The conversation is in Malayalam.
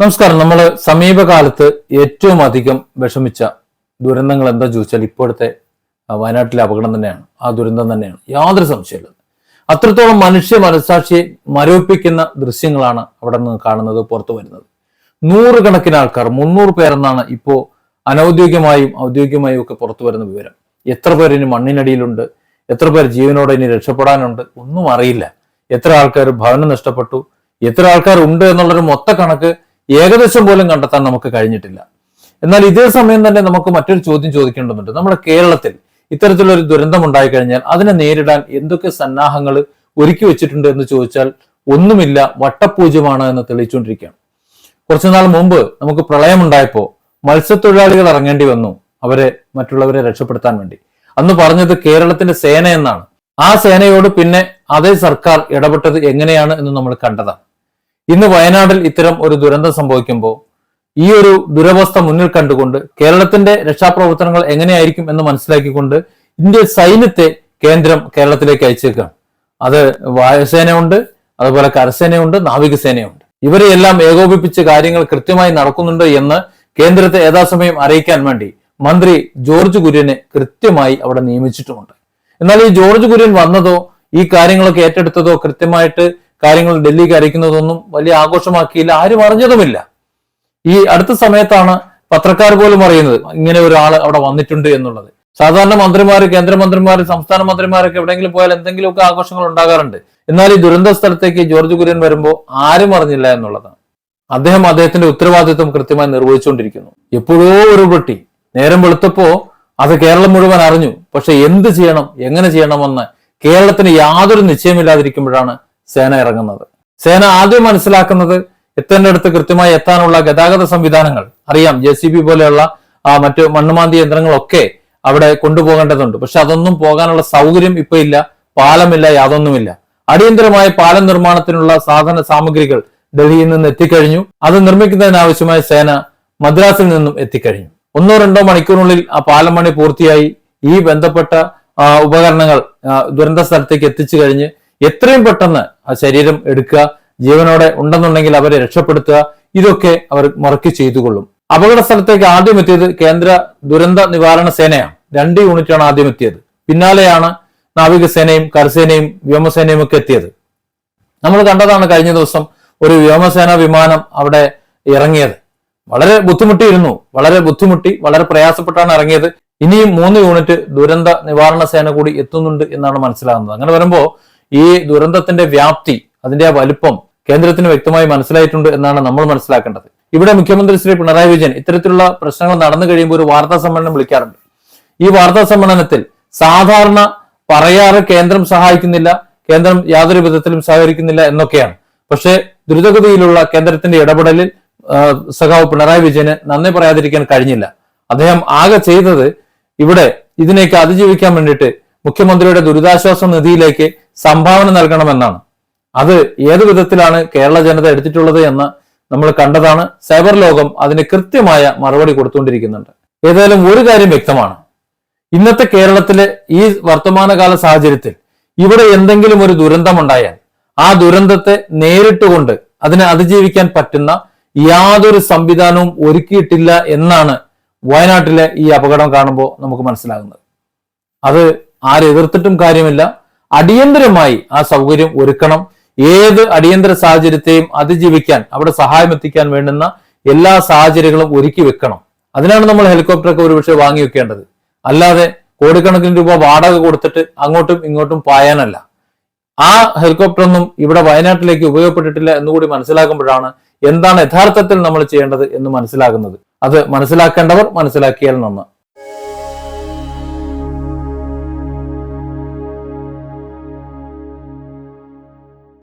നമസ്കാരം. നമ്മൾ സമീപകാലത്ത് ഏറ്റവും അധികം വിഷമിച്ച ദുരന്തങ്ങൾ എന്താ ചോദിച്ചാൽ ഇപ്പോഴത്തെ വയനാട്ടിലെ അപകടം തന്നെയാണ്. ആ ദുരന്തം തന്നെയാണ്. യാതൊരു സംശയമില്ല അത്രത്തോളം മനുഷ്യ മനസാക്ഷിയെ മരവിപ്പിക്കുന്ന ദൃശ്യങ്ങളാണ് അവിടെ നിന്ന് കാണുന്നത് പുറത്തു വരുന്നത്. നൂറുകണക്കിന് ആൾക്കാർ മുന്നൂറ് പേരെന്നാണ് ഇപ്പോ അനൗദ്യോഗികമായും ഔദ്യോഗികമായും ഒക്കെ പുറത്തു വരുന്ന വിവരം. എത്ര പേർ ഇനി മണ്ണിനടിയിലുണ്ട് എത്ര പേർ ജീവനോടെ ഇനി രക്ഷപ്പെടാനുണ്ട് ഒന്നും അറിയില്ല. എത്ര ആൾക്കാർ ഭവനം നഷ്ടപ്പെട്ടു എത്ര ആൾക്കാർ ഉണ്ട് എന്നുള്ളൊരു മൊത്ത കണക്ക് ഏകദേശം പോലും കണ്ടെത്താൻ നമുക്ക് കഴിഞ്ഞിട്ടില്ല. എന്നാൽ ഇതേ സമയം തന്നെ നമുക്ക് മറ്റൊരു ചോദ്യം ചോദിക്കേണ്ടതുണ്ട്. നമ്മുടെ കേരളത്തിൽ ഇത്തരത്തിലൊരു ദുരന്തം ഉണ്ടായിക്കഴിഞ്ഞാൽ അതിനെ നേരിടാൻ എന്തൊക്കെ സന്നാഹങ്ങൾ ഒരുക്കി വെച്ചിട്ടുണ്ട് എന്ന് ചോദിച്ചാൽ ഒന്നുമില്ല വട്ടപൂജ്യമാണ് എന്ന് തെളിയിച്ചുകൊണ്ടിരിക്കുകയാണ്. കുറച്ചുനാൾ മുമ്പ് നമുക്ക് പ്രളയമുണ്ടായപ്പോൾ മത്സ്യത്തൊഴിലാളികൾ ഇറങ്ങേണ്ടി വന്നു അവരെ മറ്റുള്ളവരെ രക്ഷപ്പെടുത്താൻ വേണ്ടി. അന്ന് പറഞ്ഞത് കേരളത്തിന്റെ സേന എന്നാണ്. ആ സേനയോട് പിന്നെ അതേ സർക്കാർ ഇടപെട്ടത് എങ്ങനെയാണ് എന്ന് നമ്മൾ കണ്ടതാണ്. ഇന്ന് വയനാട്ടിൽ ഇത്തരം ഒരു ദുരന്തം സംഭവിക്കുമ്പോൾ ഈ ഒരു ദുരവസ്ഥ മുന്നിൽ കണ്ടുകൊണ്ട് കേരളത്തിന്റെ രക്ഷാപ്രവർത്തനങ്ങൾ എങ്ങനെയായിരിക്കും എന്ന് മനസ്സിലാക്കിക്കൊണ്ട് ഇന്ത്യ സൈന്യത്തെ കേന്ദ്രം കേരളത്തിലേക്ക് അയച്ചേക്കാണ്. അത് വായുസേനയുണ്ട് അതുപോലെ കരസേനയുണ്ട് നാവികസേനയുണ്ട്. ഇവരെ എല്ലാം ഏകോപിപ്പിച്ച് കാര്യങ്ങൾ കൃത്യമായി നടക്കുന്നുണ്ട് എന്ന് കേന്ദ്രത്തെ യഥാസമയം അറിയിക്കാൻ വേണ്ടി മന്ത്രി ജോർജ് കുര്യനെ കൃത്യമായി അവിടെ നിയമിച്ചിട്ടുമുണ്ട്. എന്നാൽ ഈ ജോർജ് കുര്യൻ വന്നതോ ഈ കാര്യങ്ങളൊക്കെ ഏറ്റെടുത്തതോ കൃത്യമായിട്ട് കാര്യങ്ങൾ ഡൽഹിക്ക് അറിയിക്കുന്നതൊന്നും വലിയ ആഘോഷമാക്കിയില്ല. ആരും അറിഞ്ഞതുമില്ല. ഈ അടുത്ത സമയത്താണ് പത്രക്കാർ പോലും അറിയുന്നത് ഇങ്ങനെ ഒരാൾ അവിടെ വന്നിട്ടുണ്ട് എന്നുള്ളത്. സാധാരണ മന്ത്രിമാർ കേന്ദ്രമന്ത്രിമാർ സംസ്ഥാന മന്ത്രിമാരൊക്കെ എവിടെയെങ്കിലും പോയാൽ എന്തെങ്കിലുമൊക്കെ ആഘോഷങ്ങൾ ഉണ്ടാകാറുണ്ട്. എന്നാൽ ഈ ദുരന്ത സ്ഥലത്തേക്ക് ജോർജ് കുര്യൻ വരുമ്പോൾ ആരും അറിഞ്ഞില്ല എന്നുള്ളതാണ്. അദ്ദേഹം അദ്ദേഹത്തിന്റെ ഉത്തരവാദിത്വം കൃത്യമായി നിർവഹിച്ചുകൊണ്ടിരിക്കുന്നു. എപ്പോഴോ ഒരു പെട്ടി നേരം വെളുത്തപ്പോ അത് കേരളം മുഴുവൻ അറിഞ്ഞു. പക്ഷെ എന്ത് ചെയ്യണം എങ്ങനെ ചെയ്യണമെന്ന് കേരളത്തിന് യാതൊരു നിശ്ചയമില്ലാതിരിക്കുമ്പോഴാണ് സേന ഇറങ്ങുന്നത്. സേന ആദ്യം മനസ്സിലാക്കുന്നത് എത്തേണ്ടടുത്ത് കൃത്യമായി എത്താനുള്ള ഗതാഗത സംവിധാനങ്ങൾ. അറിയാം ജെ സി ബി പോലെയുള്ള ആ മറ്റു മണ്ണുമാന്തി യന്ത്രങ്ങളൊക്കെ അവിടെ കൊണ്ടുപോകേണ്ടതുണ്ട്. പക്ഷെ അതൊന്നും പോകാനുള്ള സൗകര്യം ഇപ്പൊ ഇല്ല പാലമില്ല യാതൊന്നുമില്ല. അടിയന്തരമായ പാലം നിർമ്മാണത്തിനുള്ള സാധന സാമഗ്രികൾ ഡൽഹിയിൽ നിന്ന് എത്തിക്കഴിഞ്ഞു. അത് നിർമ്മിക്കുന്നതിനാവശ്യമായ സേന മദ്രാസിൽ നിന്നും എത്തിക്കഴിഞ്ഞു. ഒന്നോ രണ്ടോ മണിക്കൂറിനുള്ളിൽ ആ പാലം പണി പൂർത്തിയായി. ഈ ബന്ധപ്പെട്ട ഉപകരണങ്ങൾ ദുരന്ത സ്ഥലത്തേക്ക് എത്തിച്ചു കഴിഞ്ഞ് എത്രയും പെട്ടെന്ന് ആ ശരീരം എടുക്കുക ജീവനോടെ ഉണ്ടെന്നുണ്ടെങ്കിൽ അവരെ രക്ഷപ്പെടുത്തുക ഇതൊക്കെ അവർ മുറക്കി ചെയ്തുകൊള്ളും. അപകട സ്ഥലത്തേക്ക് ആദ്യം എത്തിയത് കേന്ദ്ര ദുരന്ത നിവാരണ സേനയാണ്. രണ്ട് യൂണിറ്റാണ് ആദ്യം എത്തിയത്. പിന്നാലെയാണ് നാവികസേനയും കരസേനയും വ്യോമസേനയും ഒക്കെ എത്തിയത്. നമ്മൾ കണ്ടതാണ് കഴിഞ്ഞ ദിവസം ഒരു വ്യോമസേന വിമാനം അവിടെ ഇറങ്ങിയത്. വളരെ ബുദ്ധിമുട്ടിയിരുന്നു. വളരെ ബുദ്ധിമുട്ടി വളരെ പ്രയാസപ്പെട്ടാണ് ഇറങ്ങിയത്. ഇനിയും മൂന്ന് യൂണിറ്റ് ദുരന്ത നിവാരണ സേന കൂടി എത്തുന്നുണ്ട് എന്നാണ് മനസ്സിലാകുന്നത്. അങ്ങനെ വരുമ്പോൾ ഈ ദുരന്തത്തിന്റെ വ്യാപ്തി അതിന്റെ ആ വലുപ്പം കേന്ദ്രത്തിന് വ്യക്തമായി മനസ്സിലായിട്ടുണ്ട് എന്നാണ് നമ്മൾ മനസ്സിലാക്കേണ്ടത്. ഇവിടെ മുഖ്യമന്ത്രി ശ്രീ പിണറായി വിജയൻ ഇത്തരത്തിലുള്ള പ്രശ്നങ്ങൾ നടന്നു കഴിയുമ്പോൾ ഒരു വാർത്താ സമ്മേളനം വിളിക്കാറുണ്ട്. ഈ വാർത്താ സമ്മേളനത്തിൽ സാധാരണ പറയാറ് കേന്ദ്രം സഹായിക്കുന്നില്ല കേന്ദ്രം യാതൊരു വിധത്തിലും സഹകരിക്കുന്നില്ല എന്നൊക്കെയാണ്. പക്ഷേ ദ്രുതഗതിയിലുള്ള കേന്ദ്രത്തിന്റെ ഇടപെടലിൽ സഖാവ് പിണറായി വിജയന് നന്ദി പറയാതിരിക്കാൻ കഴിഞ്ഞില്ല. അദ്ദേഹം ആകെ ചെയ്തത് ഇവിടെ ഇതിനെയൊക്കെ അതിജീവിക്കാൻ വേണ്ടിയിട്ട് മുഖ്യമന്ത്രിയുടെ ദുരിതാശ്വാസ നിധിയിലേക്ക് സംഭാവന നൽകണമെന്നാണ്. അത് ഏത് വിധത്തിലാണ് കേരള ജനത എടുത്തിട്ടുള്ളത് എന്ന് നമ്മൾ കണ്ടതാണ്. സൈബർ ലോകം അതിന് കൃത്യമായ മറുപടി കൊടുത്തുകൊണ്ടിരിക്കുന്നുണ്ട്. ഏതായാലും ഒരു കാര്യം വ്യക്തമാണ്. ഇന്നത്തെ കേരളത്തിലെ ഈ വർത്തമാനകാല സാഹചര്യത്തിൽ ഇവിടെ എന്തെങ്കിലും ഒരു ദുരന്തം ഉണ്ടായാൽ ആ ദുരന്തത്തെ നേരിട്ടുകൊണ്ട് അതിനെ അതിജീവിക്കാൻ പറ്റുന്ന യാതൊരു സംവിധാനവും ഒരുക്കിയിട്ടില്ല എന്നാണ് വയനാട്ടിലെ ഈ അപകടം കാണുമ്പോൾ നമുക്ക് മനസ്സിലാകുന്നത്. അത് ആരെതിർത്തിട്ടും കാര്യമില്ല. അടിയന്തരമായി ആ സൗകര്യം ഒരുക്കണം. ഏത് അടിയന്തര സാഹചര്യത്തെയും അതിജീവിക്കാൻ അവിടെ സഹായം എത്തിക്കാൻ വേണ്ടുന്ന എല്ലാ സാഹചര്യങ്ങളും ഒരുക്കി വെക്കണം. അതിനാണ് നമ്മൾ ഹെലികോപ്റ്ററൊക്കെ ഒരുപക്ഷെ വാങ്ങി വെക്കേണ്ടത്. അല്ലാതെ കോടിക്കണക്കിന് രൂപ വാടക കൊടുത്തിട്ട് അങ്ങോട്ടും ഇങ്ങോട്ടും പായാനല്ല. ആ ഹെലികോപ്റ്റർ ഒന്നും ഇവിടെ വയനാട്ടിലേക്ക് ഉപയോഗപ്പെട്ടിട്ടില്ല എന്നുകൂടി മനസ്സിലാക്കുമ്പോഴാണ് എന്താണ് യഥാർത്ഥത്തിൽ നമ്മൾ ചെയ്യേണ്ടത് എന്ന് മനസ്സിലാകുന്നത്. അത് മനസ്സിലാക്കേണ്ടവർ മനസ്സിലാക്കിയാൽ നന്ന്.